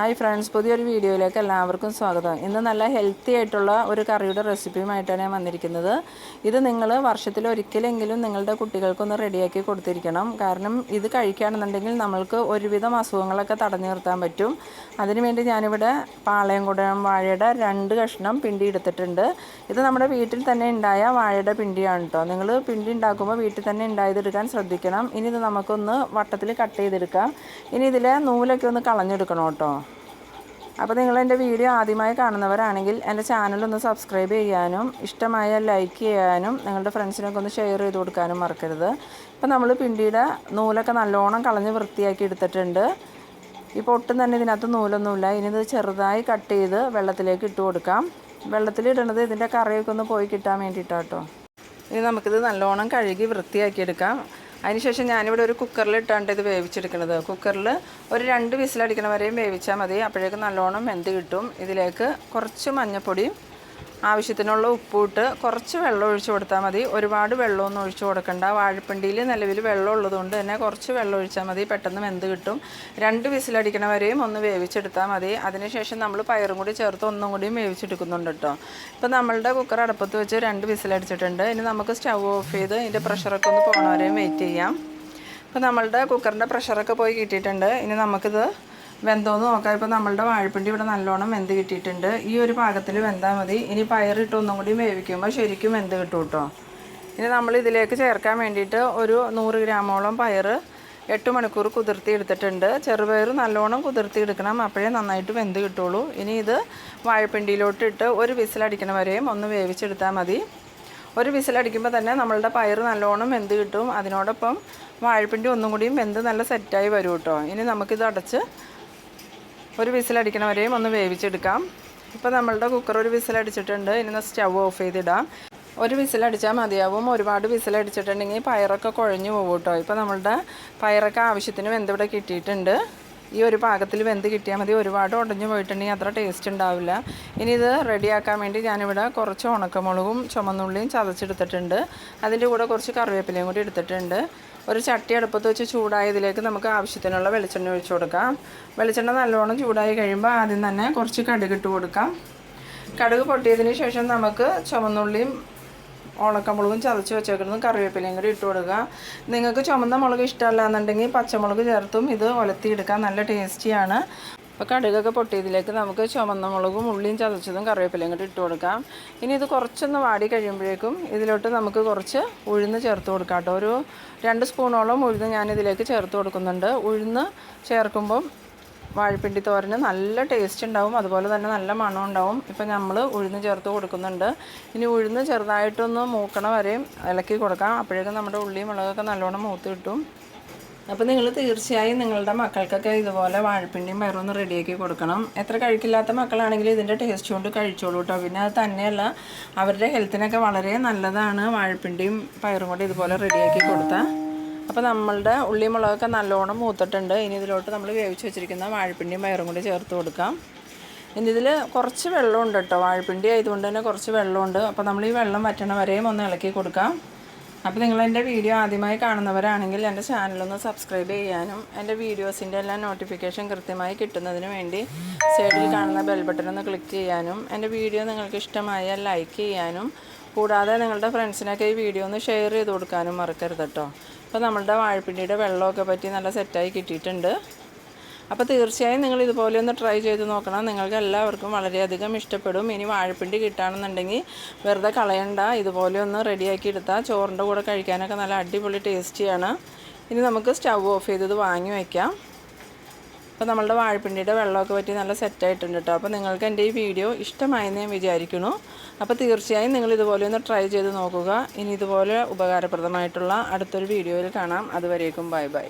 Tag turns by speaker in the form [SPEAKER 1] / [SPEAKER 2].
[SPEAKER 1] hi friends പുതിയൊരു വീഡിയോയിലേക്ക് എല്ലാവർക്കും സ്വാഗതം ഇന്ന് നല്ല ഹെൽത്തി ആയിട്ടുള്ള ഒരു കറിയുടെ റെസിപ്പിയുമായിട്ടാണ് ഞാൻ വന്നിരിക്കുന്നത് ഇത് നിങ്ങൾ വർഷത്തിൽ ഒരിക്കലെങ്കിലും നിങ്ങളുടെ കുട്ടികൾക്കൊന്ന് റെഡിയാക്കി കൊടുത്തിരിക്കണം കാരണം ഇത് കഴിക്കുകയാണെന്നുണ്ടെങ്കിൽ നമ്മൾക്ക് ഒരുവിധം അസുഖങ്ങളൊക്കെ തടഞ്ഞു നിർത്താൻ പറ്റും അതിനുവേണ്ടി ഞാനിവിടെ കുടം വാഴയുടെ രണ്ട് കഷ്ണം പിണ്ടി എടുത്തിട്ടുണ്ട് ഇത് നമ്മുടെ വീട്ടിൽ തന്നെ ഉണ്ടായ വാഴയുടെ പിണ്ടിയാണ് കേട്ടോ നിങ്ങൾ പിണ്ടി ഉണ്ടാക്കുമ്പോൾ വീട്ടിൽ തന്നെ ഉണ്ടായതെടുക്കാൻ ശ്രദ്ധിക്കണം ഇനി ഇത് നമുക്കൊന്ന് വട്ടത്തിൽ കട്ട് ചെയ്തെടുക്കാം ഇനി ഇതിലെ നൂലൊക്കെ ഒന്ന് കളഞ്ഞെടുക്കണം കേട്ടോ അപ്പോൾ നിങ്ങൾ എൻ്റെ വീഡിയോ ആദ്യമായി കാണുന്നവരാണെങ്കിൽ എൻ്റെ ചാനലൊന്ന് സബ്സ്ക്രൈബ് ചെയ്യാനും ഇഷ്ടമായ ലൈക്ക് ചെയ്യാനും നിങ്ങളുടെ ഫ്രണ്ട്സിനൊക്കെ ഒന്ന് ഷെയർ ചെയ്ത് കൊടുക്കാനും മറക്കരുത് ഇപ്പോൾ നമ്മൾ പിണ്ടിയുടെ നൂലൊക്കെ നല്ലോണം കളഞ്ഞ് വൃത്തിയാക്കി എടുത്തിട്ടുണ്ട് ഇപ്പോൾ ഒട്ടും തന്നെ ഇതിനകത്ത് നൂലൊന്നുമില്ല ഇനി ഇത് ചെറുതായി കട്ട് ചെയ്ത് വെള്ളത്തിലേക്ക് ഇട്ട് കൊടുക്കാം വെള്ളത്തിലിടുന്നത് ഇതിൻ്റെ കറിയൊക്കെ ഒന്ന് പോയി കിട്ടാൻ വേണ്ടിയിട്ടാട്ടോ ഇനി നമുക്കിത് നല്ലോണം കഴുകി വൃത്തിയാക്കിയെടുക്കാം അതിനുശേഷം ഞാനിവിടെ ഒരു കുക്കറിൽ ഇട്ടാണ്ട് ഇത് വേവിച്ചെടുക്കുന്നത് കുക്കറിൽ ഒരു രണ്ട് വിസിലടിക്കണ വരെയും വേവിച്ചാൽ മതി അപ്പോഴേക്കും നല്ലോണം വെന്ത് കിട്ടും ഇതിലേക്ക് കുറച്ച് മഞ്ഞൾപ്പൊടിയും ആവശ്യത്തിനുള്ള ഉപ്പിട്ട് കുറച്ച് വെള്ളം ഒഴിച്ചു കൊടുത്താൽ മതി ഒരുപാട് വെള്ളമൊന്നും ഒഴിച്ചു കൊടുക്കണ്ട വാഴപ്പിണ്ടിയിൽ നിലവിൽ വെള്ളം ഉള്ളതുകൊണ്ട് തന്നെ കുറച്ച് വെള്ളം ഒഴിച്ചാൽ മതി പെട്ടെന്ന് വെന്ത് കിട്ടും രണ്ട് വിസിലടിക്കണ വരെയും ഒന്ന് വേവിച്ചെടുത്താൽ മതി അതിനുശേഷം നമ്മൾ പയറും കൂടി ചേർത്ത് ഒന്നും കൂടിയും വേവിച്ചെടുക്കുന്നുണ്ട് കേട്ടോ ഇപ്പോൾ നമ്മളുടെ കുക്കർ അടപ്പത്ത് വെച്ച് രണ്ട് വിസിലടിച്ചിട്ടുണ്ട് ഇനി നമുക്ക് സ്റ്റൗ ഓഫ് ചെയ്ത് ഇതിൻ്റെ പ്രഷറൊക്കെ ഒന്ന് പോകണവരെയും വെയിറ്റ് ചെയ്യാം അപ്പോൾ നമ്മളുടെ കുക്കറിൻ്റെ പ്രഷറൊക്കെ പോയി കിട്ടിയിട്ടുണ്ട് ഇനി നമുക്കിത് വെന്തോന്ന് നോക്കാം ഇപ്പോൾ നമ്മളുടെ വാഴപ്പിണ്ടി ഇവിടെ നല്ലോണം വെന്ത് കിട്ടിയിട്ടുണ്ട് ഈ ഒരു പാകത്തിൽ വെന്താൽ മതി ഇനി പയറിട്ട് ഒന്നും കൂടി വേവിക്കുമ്പോൾ ശരിക്കും വെന്ത് കിട്ടും കേട്ടോ ഇനി നമ്മൾ ഇതിലേക്ക് ചേർക്കാൻ വേണ്ടിയിട്ട് ഒരു നൂറ് ഗ്രാമോളം പയർ എട്ട് മണിക്കൂർ കുതിർത്തി എടുത്തിട്ടുണ്ട് ചെറുപയർ നല്ലോണം കുതിർത്തി എടുക്കണം അപ്പോഴേ നന്നായിട്ട് വെന്ത് കിട്ടുള്ളൂ ഇനി ഇത് വാഴപ്പിണ്ടിയിലോട്ടിട്ട് ഇട്ട് ഒരു വിസിലടിക്കണ വരെയും ഒന്ന് വേവിച്ചെടുത്താൽ മതി ഒരു വിസിലടിക്കുമ്പോൾ തന്നെ നമ്മളുടെ പയർ നല്ലോണം വെന്ത് കിട്ടും അതിനോടൊപ്പം വാഴപ്പിണ്ടി ഒന്നും കൂടിയും വെന്ത് നല്ല സെറ്റായി വരും കേട്ടോ ഇനി നമുക്കിത് അടച്ച് ഒരു വിസിലടിക്കണവരെയും ഒന്ന് വേവിച്ചെടുക്കാം ഇപ്പോൾ നമ്മളുടെ കുക്കർ ഒരു വിസിലടിച്ചിട്ടുണ്ട് ഇനി സ്റ്റവ് ഓഫ് ചെയ്തിടാം ഒരു വിസിലടിച്ചാൽ മതിയാവും ഒരുപാട് വിസിലടിച്ചിട്ടുണ്ടെങ്കിൽ പയറൊക്കെ കുഴഞ്ഞു പോകും കേട്ടോ ഇപ്പോൾ നമ്മളുടെ പയറൊക്കെ ആവശ്യത്തിന് വെന്തിവിടെ കിട്ടിയിട്ടുണ്ട് ഈ ഒരു പാകത്തിൽ വെന്ത് കിട്ടിയാൽ മതി ഒരുപാട് ഉടഞ്ഞു പോയിട്ടുണ്ടെങ്കിൽ അത്ര ടേസ്റ്റ് ഉണ്ടാവില്ല ഇനി ഇത് റെഡിയാക്കാൻ വേണ്ടി ഞാനിവിടെ കുറച്ച് ഉണക്കമുളകും ചുമന്നുള്ളിയും ചതച്ചെടുത്തിട്ടുണ്ട് അതിൻ്റെ കൂടെ കുറച്ച് കറിവേപ്പിലയും കൂടി എടുത്തിട്ടുണ്ട് ഒരു ചട്ടി അടുപ്പത്ത് വെച്ച് ചൂടായതിലേക്ക് നമുക്ക് ആവശ്യത്തിനുള്ള വെളിച്ചെണ്ണ ഒഴിച്ചു കൊടുക്കാം വെളിച്ചെണ്ണ നല്ലോണം ചൂടായി കഴിയുമ്പോൾ ആദ്യം തന്നെ കുറച്ച് കടുക് ഇട്ട് കൊടുക്കാം കടുക് പൊട്ടിയതിന് ശേഷം നമുക്ക് ചുമന്നുള്ളിയും ഉണക്കമുളകും ചതച്ച് വെച്ചേക്കുന്നതും കറിവേപ്പിലയും കൂടി ഇട്ട് കൊടുക്കുക നിങ്ങൾക്ക് ചുമന്ന മുളക് ഇഷ്ടമല്ല എന്നുണ്ടെങ്കിൽ പച്ചമുളക് ചേർത്തും ഇത് ഒലത്തിയെടുക്കാം നല്ല ടേസ്റ്റിയാണ് അപ്പോൾ കടുകൊക്കെ പൊട്ടിയതിലേക്ക് നമുക്ക് ചുമന്ന മുളകും ഉള്ളിയും ചതച്ചതും കറിവേപ്പിലയും കൂടി ഇട്ട് കൊടുക്കാം ഇനി ഇത് കുറച്ചൊന്ന് വാടി കഴിയുമ്പോഴേക്കും ഇതിലോട്ട് നമുക്ക് കുറച്ച് ഉഴുന്ന് ചേർത്ത് കൊടുക്കാം കേട്ടോ ഒരു രണ്ട് സ്പൂണോളം ഉഴുന്ന് ഞാനിതിലേക്ക് ചേർത്ത് കൊടുക്കുന്നുണ്ട് ഉഴുന്ന് ചേർക്കുമ്പം വാഴപ്പിണ്ടി തോരന് നല്ല ടേസ്റ്റ് ഉണ്ടാവും അതുപോലെ തന്നെ നല്ല മണം ഉണ്ടാവും ഇപ്പം നമ്മൾ ഉഴുന്ന് ചേർത്ത് കൊടുക്കുന്നുണ്ട് ഇനി ഉഴുന്ന് ചെറുതായിട്ടൊന്ന് മൂക്കണ വരെയും ഇളക്കി കൊടുക്കാം അപ്പോഴേക്കും നമ്മുടെ ഉള്ളിയും മുളകൊക്കെ നല്ലോണം മൂത്ത് കിട്ടും അപ്പോൾ നിങ്ങൾ തീർച്ചയായും നിങ്ങളുടെ മക്കൾക്കൊക്കെ ഇതുപോലെ വാഴപ്പിണ്ടിയും പയറൊന്ന് റെഡിയാക്കി കൊടുക്കണം എത്ര കഴിക്കില്ലാത്ത മക്കളാണെങ്കിലും ഇതിൻ്റെ ടേസ്റ്റ് കൊണ്ട് കഴിച്ചോളൂ കേട്ടോ പിന്നെ അത് തന്നെയല്ല അവരുടെ ഹെൽത്തിനൊക്കെ വളരെ നല്ലതാണ് വാഴപ്പിണ്ടിയും പയറും കൂടി ഇതുപോലെ റെഡിയാക്കി കൊടുത്താൽ അപ്പോൾ നമ്മളുടെ ഉള്ളി മുളകൊക്കെ നല്ലോണം മൂത്തിട്ടുണ്ട് ഇനി ഇതിലോട്ട് നമ്മൾ വേവിച്ച് വെച്ചിരിക്കുന്ന വാഴപ്പിണ്ടിയും പയറും കൂടി ചേർത്ത് കൊടുക്കാം ഇനി ഇതിൽ കുറച്ച് വെള്ളമുണ്ട് കേട്ടോ വാഴപ്പിണ്ടി ആയതുകൊണ്ട് തന്നെ കുറച്ച് വെള്ളമുണ്ട് അപ്പോൾ നമ്മൾ ഈ വെള്ളം വറ്റണ വരെയും ഒന്ന് ഇളക്കി കൊടുക്കാം അപ്പോൾ നിങ്ങൾ എൻ്റെ വീഡിയോ ആദ്യമായി കാണുന്നവരാണെങ്കിൽ എൻ്റെ ചാനലൊന്ന് സബ്സ്ക്രൈബ് ചെയ്യാനും എൻ്റെ വീഡിയോസിൻ്റെ എല്ലാ നോട്ടിഫിക്കേഷൻ കൃത്യമായി കിട്ടുന്നതിന് വേണ്ടി സൈഡിൽ കാണുന്ന ബെൽ ബട്ടൺ ഒന്ന് ക്ലിക്ക് ചെയ്യാനും എൻ്റെ വീഡിയോ നിങ്ങൾക്ക് ഇഷ്ടമായാൽ ലൈക്ക് ചെയ്യാനും കൂടാതെ നിങ്ങളുടെ ഫ്രണ്ട്സിനൊക്കെ ഈ വീഡിയോ ഒന്ന് ഷെയർ ചെയ്ത് കൊടുക്കാനും മറക്കരുത് കേട്ടോ അപ്പോൾ നമ്മളുടെ വാഴപ്പിണ്ടിയുടെ വെള്ളമൊക്കെ പറ്റി നല്ല സെറ്റായി കിട്ടിയിട്ടുണ്ട് അപ്പോൾ തീർച്ചയായും നിങ്ങൾ ഇതുപോലെ ഒന്ന് ട്രൈ ചെയ്ത് നോക്കണം നിങ്ങൾക്ക് എല്ലാവർക്കും വളരെയധികം ഇഷ്ടപ്പെടും ഇനി വാഴപ്പിണ്ടി കിട്ടുകയാണെന്നുണ്ടെങ്കിൽ വെറുതെ കളയണ്ട ഇതുപോലെ ഒന്ന് റെഡിയാക്കി എടുത്താൽ ചോറിൻ്റെ കൂടെ കഴിക്കാനൊക്കെ നല്ല അടിപൊളി ടേസ്റ്റിയാണ് ഇനി നമുക്ക് സ്റ്റൗ ഓഫ് ചെയ്തത് വാങ്ങി വയ്ക്കാം അപ്പോൾ നമ്മളുടെ വാഴപ്പിണ്ടിയുടെ വെള്ളമൊക്കെ പറ്റി നല്ല സെറ്റായിട്ടുണ്ട് കേട്ടോ അപ്പോൾ നിങ്ങൾക്ക് എൻ്റെ ഈ വീഡിയോ ഇഷ്ടമായെന്ന് ഞാൻ വിചാരിക്കുന്നു അപ്പോൾ തീർച്ചയായും നിങ്ങൾ ഇതുപോലെ ഒന്ന് ട്രൈ ചെയ്ത് നോക്കുക ഇനി ഇതുപോലെ ഉപകാരപ്രദമായിട്ടുള്ള അടുത്തൊരു വീഡിയോയിൽ കാണാം അതുവരേക്കും ബൈ ബൈ